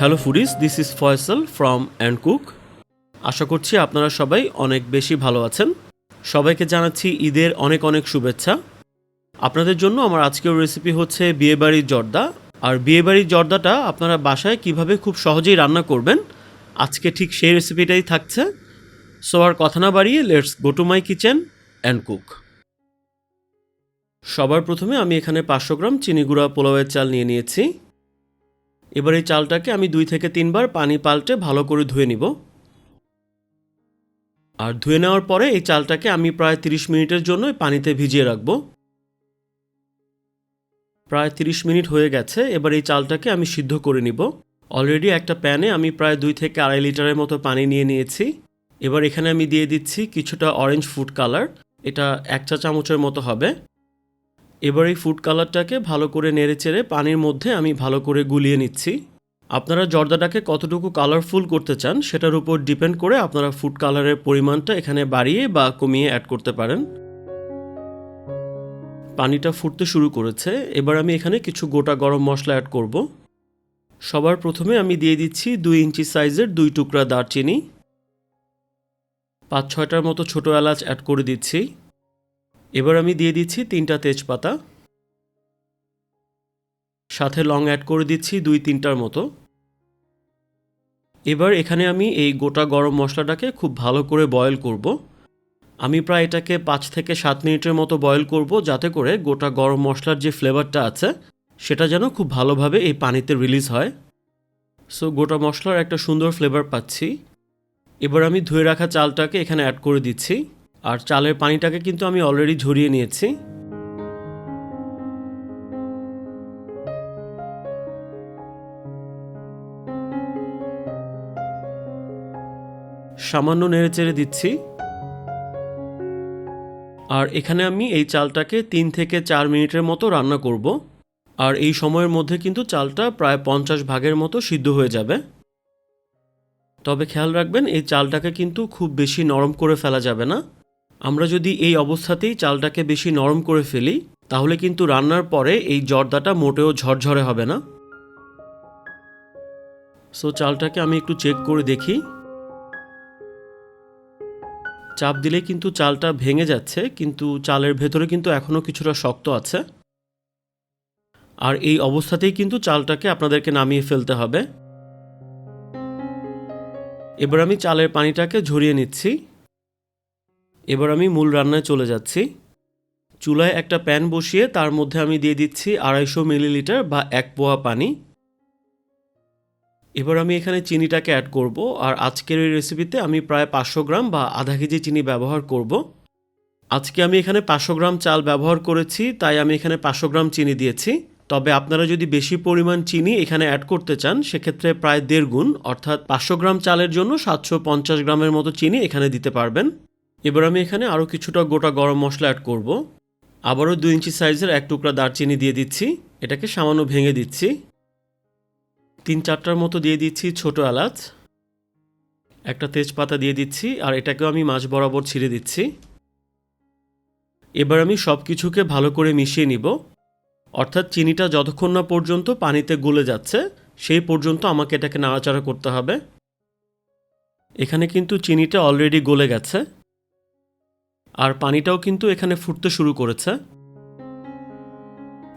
Hello foodies this is Faisal from and cook আশা করছি আপনারা সবাই অনেক বেশি ভালো আছেন। সবাইকে জানাচ্ছি ঈদের অনেক অনেক শুভেচ্ছা। আপনাদের জন্য আমার আজকের রেসিপি হচ্ছে বিয়েবাড়ির জর্দা। আর বিয়েবাড়ির জর্দাটা আপনারা বাসায় কীভাবে খুব সহজেই রান্না করবেন, আজকে ঠিক সেই রেসিপিটাই থাকছে। সো আর কথা না বাড়িয়ে let's go to my kitchen and cook সবার প্রথমে আমি এখানে পাঁচশো গ্রাম চিনি গুঁড়া পোলাওয়ের চাল নিয়ে নিয়েছি। এবার এই চালটাকে আমি দুই থেকে তিনবার পানি পাল্টে ভালো করে ধুয়ে নিব। আর ধুয়ে নেওয়ার পরে এই চালটাকে আমি প্রায় 30 মিনিটের জন্য পানিতে ভিজিয়ে রাখব। প্রায় 30 মিনিট হয়ে গেছে, এবার এই চালটাকে আমি সিদ্ধ করে নিব। অলরেডি একটা প্যানে আমি প্রায় দুই থেকে আড়াই লিটারের মতো পানি নিয়ে নিয়েছি। এবার এখানে আমি দিয়ে দিচ্ছি কিছুটা অরেঞ্জ ফুড কালার, এটা এক চা চামচের মতো হবে। এবার এই ফুড কালারটাকে ভালো করে নেড়ে চেড়ে পানির মধ্যে আমি ভালো করে গুলিয়ে নিচ্ছি। আপনারা জর্দাটাকে কতটুকু কালারফুল করতে চান, সেটার উপর ডিপেন্ড করে আপনারা ফুড কালারের পরিমাণটা এখানে বাড়িয়ে বা কমিয়ে অ্যাড করতে পারেন। পানিটা ফুটতে শুরু করেছে, এবার আমি এখানে কিছু গোটা গরম মশলা অ্যাড করব। সবার প্রথমে আমি দিয়ে দিচ্ছি দুই ইঞ্চি সাইজের দুই টুকরা দারচিনি। পাঁচ ছয়টার মতো ছোটো এলাচ অ্যাড করে দিচ্ছি। এবার আমি দিয়ে দিচ্ছি তিনটা তেজপাতা। সাথে লং অ্যাড করে দিচ্ছি দুই তিনটার মতো। এবার এখানে আমি এই গোটা গরম মশলাটাকে খুব ভালো করে বয়েল করব। আমি প্রায় এটাকে পাঁচ থেকে সাত মিনিটের মতো বয়েল করব যাতে করে গোটা গরম মশলার যে ফ্লেভারটা আছে, সেটা যেন খুব ভালোভাবে এই পানিতে রিলিজ হয়। সো গোটা মশলার একটা সুন্দর ফ্লেভার পাচ্ছি। এবার আমি ধুয়ে রাখা চালটাকে এখানে অ্যাড করে দিচ্ছি। আর চালের পানিটাকে কিন্তু আমি অলরেডি ঝরিয়ে নিয়েছি। সামান্য নেড়ে চেড়ে দিচ্ছি। আর এখানে আমি এই চালটাকে তিন থেকে চার মিনিটের মতো রান্না করব। আর এই সময়ের মধ্যে কিন্তু চালটা প্রায় পঞ্চাশ ভাগের মতো সিদ্ধ হয়ে যাবে। তবে খেয়াল রাখবেন, এই চালটাকে কিন্তু খুব বেশি নরম করে ফেলা যাবে না। আমরা যদি এই অবস্থাতেই চালটাকে বেশি নরম করে ফেলি, তাহলে কিন্তু রান্নার পরে এই জর্দাটা মোটেও ঝরঝরে হবে না। সো চালটাকে আমি একটু চেক করে দেখি। চাপ দিলে কিন্তু চালটা ভেঙে যাচ্ছে, কিন্তু চালের ভেতরে কিন্তু এখনও কিছুটা শক্ত আছে। আর এই অবস্থাতেই কিন্তু চালটাকে আপনাদেরকে নামিয়ে ফেলতে হবে। এবার আমি চালের পানিটাকে ঝরিয়ে নিচ্ছি। এবার আমি মূল রান্নায় চলে যাচ্ছি। চুলায় একটা প্যান বসিয়ে তার মধ্যে আমি দিয়ে দিচ্ছি আড়াইশো মিলিলিটার বা এক পোয়া পানি। এবার আমি এখানে চিনিটাকে অ্যাড করব আর আজকের এই রেসিপিতে আমি প্রায় পাঁচশো গ্রাম বা আধা কেজি চিনি ব্যবহার করব। আজকে আমি এখানে পাঁচশো গ্রাম চাল ব্যবহার করেছি, তাই আমি এখানে পাঁচশো গ্রাম চিনি দিয়েছি। তবে আপনারা যদি বেশি পরিমাণ চিনি এখানে অ্যাড করতে চান, সেক্ষেত্রে প্রায় দেড় গুণ, অর্থাৎ পাঁচশো গ্রাম চালের জন্য সাতশো পঞ্চাশ গ্রামের মতো চিনি এখানে দিতে পারবেন। এবার আমি এখানে আরও কিছুটা গোটা গরম মশলা অ্যাড করব। আবারও দুই ইঞ্চি সাইজের এক টুকরা দারচিনি দিয়ে দিচ্ছি। এটাকে সামান্য ভেঙে দিচ্ছি। তিন চারটার মতো দিয়ে দিচ্ছি ছোট এলাচ। একটা তেজপাতা দিয়ে দিচ্ছি আর এটাকেও আমি মাছ বরাবর ছিঁড়ে দিচ্ছি। এবার আমি সব কিছুকে ভালো করে মিশিয়ে নিব। অর্থাৎ চিনিটা যতক্ষণ না পর্যন্ত পানিতে গলে যাচ্ছে, সেই পর্যন্ত আমাকে এটাকে নাড়াচাড়া করতে হবে। এখানে কিন্তু চিনিটা অলরেডি গলে গেছে। আর পানিটাও কিন্তু এখানে ফুটতে শুরু করেছে।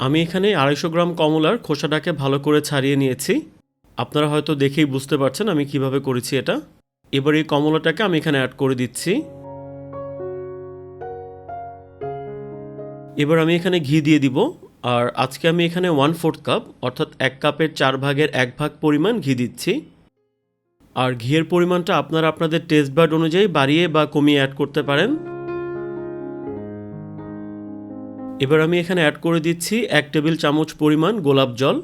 আমি এখানে আড়াইশো গ্রাম কমলার খোসাটাকে ভালো করে ছাড়িয়ে নিয়েছি। আপনারা হয়তো দেখেই বুঝতে পারছেন আমি কীভাবে করেছি এটা। এবার এই কমলাটাকে আমি এখানে অ্যাড করে দিচ্ছি। এবার আমি এখানে ঘি দিয়ে দিব। আর আজকে আমি এখানে ওয়ান ফোর্থ কাপ অর্থাৎ এক কাপের চার ভাগের এক ভাগ পরিমাণ ঘি দিচ্ছি। আর ঘিয়ের পরিমাণটা আপনারা আপনাদের টেস্ট বার্ড অনুযায়ী বাড়িয়ে বা কমিয়ে অ্যাড করতে পারেন। এবার আমি এখানে অ্যাড করে দিচ্ছি এক টেবিল চামচ পরিমাণ গোলাপ জল।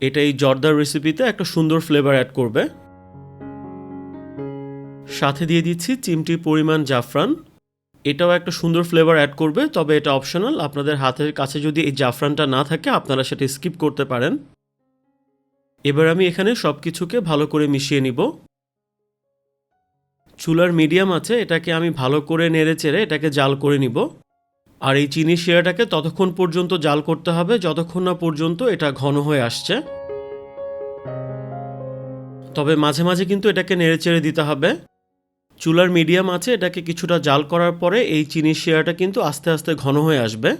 এটা এই জর্দার রেসিপিতে একটা সুন্দর ফ্লেভার অ্যাড করবে। সাথে দিয়ে দিচ্ছি চিমটি পরিমাণ জাফরান। এটাও একটা সুন্দর ফ্লেভার অ্যাড করবে, তবে এটা অপশনাল আপনাদের হাতের কাছে যদি এই জাফরানটা না থাকে, আপনারা সেটা স্কিপ করতে পারেন। এবার আমি এখানে সব কিছুকে ভালো করে মিশিয়ে নিব। চুলার মিডিয়াম আছে, এটাকে আমি ভালো করে নেড়ে চেড়ে এটাকে জাল করে নিব। আর এই চিনি শিরাটাকে ততক্ষণ পর্যন্ত জাল করতে হবে, যতক্ষণ না পর্যন্ত এটা ঘন হয়ে আসছে। তবে মাঝে মাঝে কিন্তু এটাকে নেড়েচেড়ে দিতে হবে। চুলার মিডিয়াম আছে, এটাকে কিছুটা জাল করার পরে এই চিনির শিরাটা কিন্তু আস্তে আস্তে ঘন হয়ে আসবে।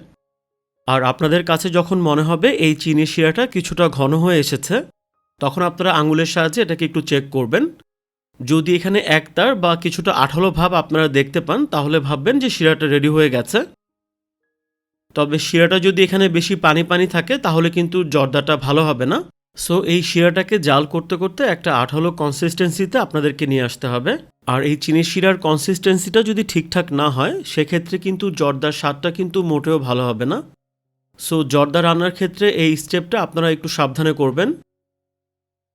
আর আপনাদের কাছে যখন মনে হবে এই চিনির শিরাটা কিছুটা ঘন হয়ে এসেছে, তখন আপনারা আঙুলের সাহায্যে এটাকে একটু চেক করবেন। যদি এখানে একতার বা কিছুটা আঠালো ভাব আপনারা দেখতে পান, তাহলে ভাববেন যে শিরাটা রেডি হয়ে গেছে। তবে শিরাটা যদি এখানে বেশি পানি পানি থাকে, তাহলে কিন্তু জর্দাটা ভালো হবে না। সো এই শিরাটাকে জাল করতে করতে একটা আঠালো কনসিস্টেন্সিতে আপনাদেরকে নিয়ে আসতে হবে। আর এই চিনির শিরার কনসিস্টেন্সিটা যদি ঠিকঠাক না হয়, সেক্ষেত্রে কিন্তু জর্দার স্বাদটা কিন্তু মোটেও ভালো হবে না। সো জর্দা রান্নার ক্ষেত্রে এই স্টেপটা আপনারা একটু সাবধানে করবেন।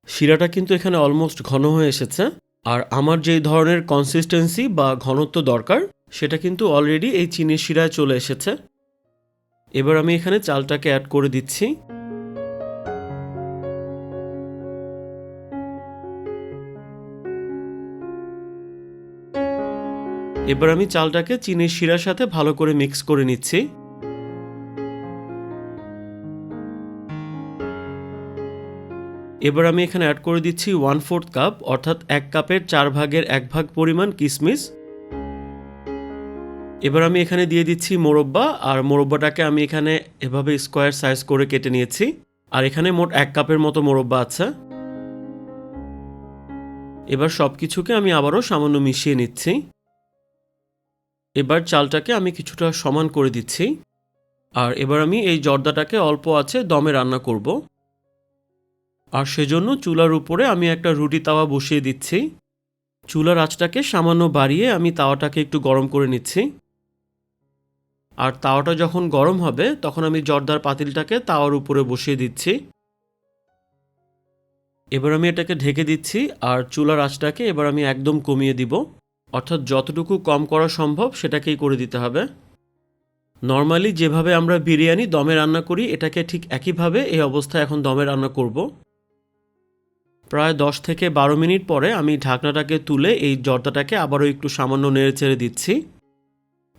শিরাটা কিন্তু এখানে অলমোস্ট ঘন হয়ে এসেছে। আর আমার যেই ধরনের কনসিস্টেন্সি বা ঘনত্ব দরকার, সেটা কিন্তু অলরেডি এই চিনির শিরায় চলে এসেছে। এবার আমি এখানে চালটাকে অ্যাড করে দিচ্ছি। এবার আমি চালটাকে চিনির শিরার সাথে ভালো করে মিক্স করে নিচ্ছি। এবার আমি এখানে অ্যাড করে দিচ্ছি ওয়ান ফোর্থ কাপ অর্থাৎ এক কাপের চার ভাগের এক ভাগ পরিমাণ কিশমিশ এবার আমি এখানে দিয়ে দিচ্ছি মোরব্বা, আর মোরব্বাটাকে আমি এখানে এভাবে স্কোয়ার সাইজ করে কেটে নিয়েছি। আর এখানে মোট এক কাপের মতো মোরব্বা আছে। এবার সব কিছুকে আমি আবারও সামান্য মিশিয়ে নিচ্ছি। এবার চালটাকে আমি কিছুটা সমান করে দিচ্ছি। আর এবার আমি এই জর্দাটাকে অল্প আছে দমে রান্না করব। আর সেজন্য চুলার উপরে আমি একটা রুটি তাওয়া বসিয়ে দিচ্ছি। চুলার আঁচটাকে সামান্য বাড়িয়ে আমি তাওয়াটাকে একটু গরম করে নিচ্ছি। আর তাওয়াটা যখন গরম হবে, তখন আমি জর্দার পাতিলটাকে তাওয়ার উপরে বসিয়ে দিচ্ছি। এবার আমি এটাকে ঢেকে দিচ্ছি আর চুলার আঁচটাকে এবার আমি একদম কমিয়ে দিব। অর্থাৎ যতটুকু কম করা সম্ভব সেটাকেই করে দিতে হবে। নর্মালি যেভাবে আমরা বিরিয়ানি দমে রান্না করি, এটাকে ঠিক একইভাবে এই অবস্থায় এখন দমে রান্না করব। প্রায় দশ থেকে বারো মিনিট পরে আমি ঢাকনাটাকে তুলে এই জর্দাটাকে আবারও একটু সামান্য নেড়ে চেড়ে দিচ্ছি।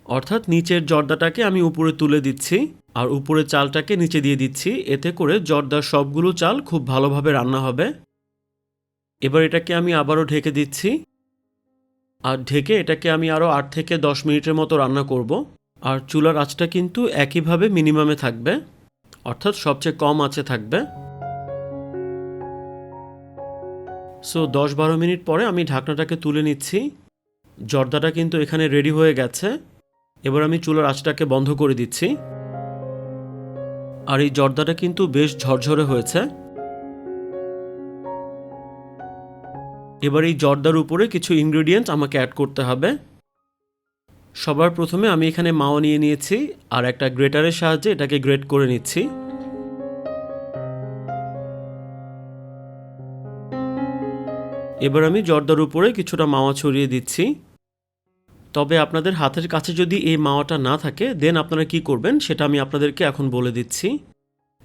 অর্থাৎ নিচের জর্দাটাকে আমি উপরে তুলে দিচ্ছি আর উপরে চালটাকে নিচে দিয়ে দিচ্ছি। এতে করে জর্দার সবগুলো চাল খুব ভালোভাবে রান্না হবে। এবার এটাকে আমি আবারও ঢেকে দিচ্ছি। আর ঢেকে এটাকে আমি আরও আট থেকে দশ মিনিটের মতো রান্না করব। আর চুলার আঁচটা কিন্তু একইভাবে মিনিমামে থাকবে। অর্থাৎ সবচেয়ে কম আঁচে থাকবে। সো দশ বারো মিনিট পরে আমি ঢাকনাটাকে তুলে নিচ্ছি। জর্দাটা কিন্তু এখানে রেডি হয়ে গেছে। এবার আমি চুলার আঁচটাকে বন্ধ করে দিচ্ছি। আর এই জর্দাটা কিন্তু বেশ ঝরঝরে হয়েছে। এবার এই জর্দার উপরে কিছু ইনগ্রেডিয়েন্টস আমাকে অ্যাড করতে হবে। সবার প্রথমে আমি এখানে মাওয়া নিয়ে নিয়েছি, আর একটা গ্রেটারের সাহায্যে এটাকে গ্রেট করে নিচ্ছি। এবার আমি জর্দার উপরে কিছুটা মাওয়া ছড়িয়ে দিচ্ছি। তবে আপনাদের হাতের কাছে যদি এই মাওয়াটা না থাকে দেন আপনারা কি করবেন সেটা আমি আপনাদেরকে এখন বলে দিচ্ছি।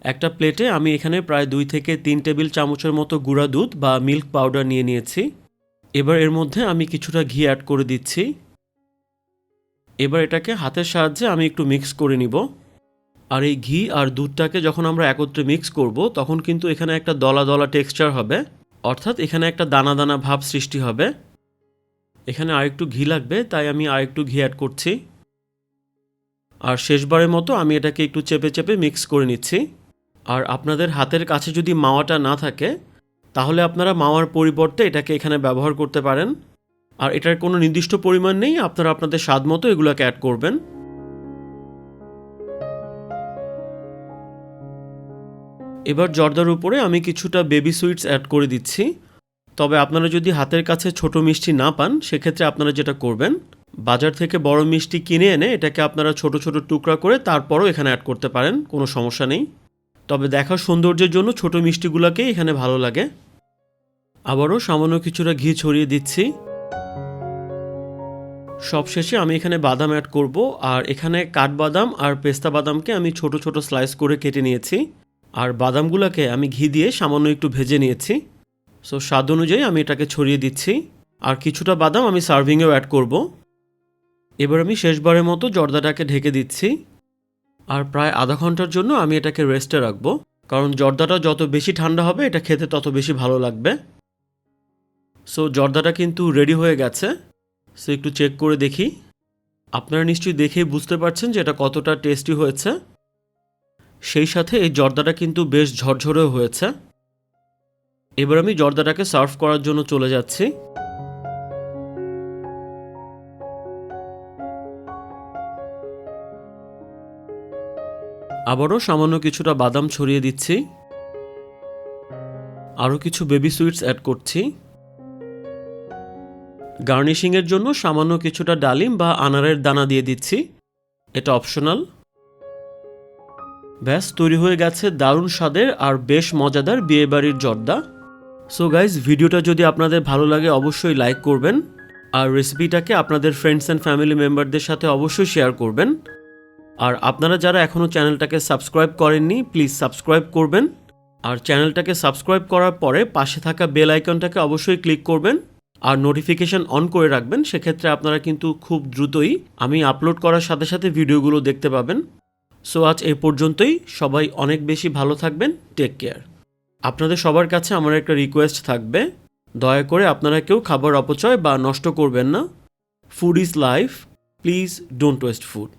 একটা প্লেটে আমি এখানে প্রায় দুই থেকে তিন টেবিল চামচের মতো গুঁড়া দুধ বা মিল্ক পাউডার নিয়ে নিয়েছি। এবার এর মধ্যে আমি কিছুটা ঘি অ্যাড করে দিচ্ছি। এবার এটাকে হাতের সাহায্যে আমি একটু মিক্স করে নিব। আর এই ঘি আর দুধটাকে যখন আমরা একত্রে মিক্স করব, তখন কিন্তু এখানে একটা দলা দলা টেক্সচার হবে। অর্থাৎ এখানে একটা দানা দানা ভাব সৃষ্টি হবে। এখানে আরেকটু ঘি লাগবে, তাই আমি আরেকটু ঘি অ্যাড করছি। আর শেষবারের মতো আমি এটাকে একটু চেপে চেপে মিক্স করে নিচ্ছি। আর আপনাদের হাতের কাছে যদি মাওয়াটা না থাকে, তাহলে আপনারা মাওয়ার পরিবর্তে এটাকে এখানে ব্যবহার করতে পারেন। আর এটার কোনো নির্দিষ্ট পরিমাণ নেই, আপনারা আপনাদের স্বাদ মতো এগুলোকে অ্যাড করবেন। এবার জর্দার উপরে আমি কিছুটা বেবি সুইটস অ্যাড করে দিচ্ছি। তবে আপনারা যদি হাতের কাছে ছোট মিষ্টি না পান, সেক্ষেত্রে আপনারা যেটা করবেন, বাজার থেকে বড় মিষ্টি কিনে এনে এটাকে আপনারা ছোট ছোট টুকরা করে তারপরও এখানে অ্যাড করতে পারেন, কোনো সমস্যা নেই। তবে দেখার সৌন্দর্যের জন্য ছোট মিষ্টিগুলোকেই এখানে ভালো লাগে। আবারও সামান্য কিছুটা ঘি ছড়িয়ে দিচ্ছি। সবশেষে আমি এখানে বাদাম অ্যাড করব, আর এখানে কাঠবাদাম আর পেস্তা বাদামকে আমি ছোট ছোট স্লাইস করে কেটে নিয়েছি। আর বাদামগুলোকে আমি ঘি দিয়ে সামান্য একটু ভেজে নিয়েছি। সো স্বাদ অনুযায়ী আমি এটাকে ছড়িয়ে দিচ্ছি। আর কিছুটা বাদাম আমি সার্ভিংয়েও অ্যাড করব। এবার আমি শেষবারের মতো জর্দাটাকে ঢেকে দিচ্ছি। আর প্রায় আধা ঘণ্টার জন্য আমি এটাকে রেস্টে রাখব। কারণ জর্দাটা যত বেশি ঠান্ডা হবে, এটা খেতে তত বেশি ভালো লাগবে। সো জর্দাটা কিন্তু রেডি হয়ে গেছে। সো একটু চেক করে দেখি। আপনারা নিশ্চয়ই দেখেই বুঝতে পারছেন যে এটা কতটা টেস্টি হয়েছে। সেই সাথে এই জর্দাটা কিন্তু বেশ ঝরঝরেও হয়েছে। এবার আমি জর্দাটাকে সার্ভ করার জন্য চলে যাচ্ছি। আবারও সামান্য কিছুটা বাদাম ছড়িয়ে দিচ্ছি। আরও কিছু বেবি সুইটস অ্যাড করছি। গার্নিশিংয়ের জন্য সামান্য কিছুটা ডালিম বা আনারের দানা দিয়ে দিচ্ছি। এটা অপশনাল। ব্যাস, তৈরি হয়ে গেছে দারুণ স্বাদের আর বেশ মজাদার বিয়েবাড়ির জর্দা। সো গাইজ ভিডিওটা যদি আপনাদের ভালো লাগে, অবশ্যই লাইক করবেন। আর রেসিপিটাকে আপনাদের ফ্রেন্ডস অ্যান্ড ফ্যামিলি মেম্বারদের সাথে অবশ্যই শেয়ার করবেন। আর আপনারা যারা এখনও চ্যানেলটাকে সাবস্ক্রাইব করেননি প্লিজ সাবস্ক্রাইব করবেন। আর চ্যানেলটাকে সাবস্ক্রাইব করার পরে পাশে থাকা বেল আইকনটাকে অবশ্যই ক্লিক করবেন। আর নোটিফিকেশন অন করে রাখবেন, সেক্ষেত্রে আপনারা কিন্তু খুব দ্রুতই আমি আপলোড করার সাথে সাথে ভিডিওগুলো দেখতে পাবেন। সো আজ এই পর্যন্তই, সবাই অনেক বেশি ভালো থাকবেন টেক কেয়ার আপনাদের সবার কাছে আমার একটা রিকোয়েস্ট থাকবে। দয়া করে আপনারা কেউ খাবার অপচয় বা নষ্ট করবেন না। Food is life please don't waste food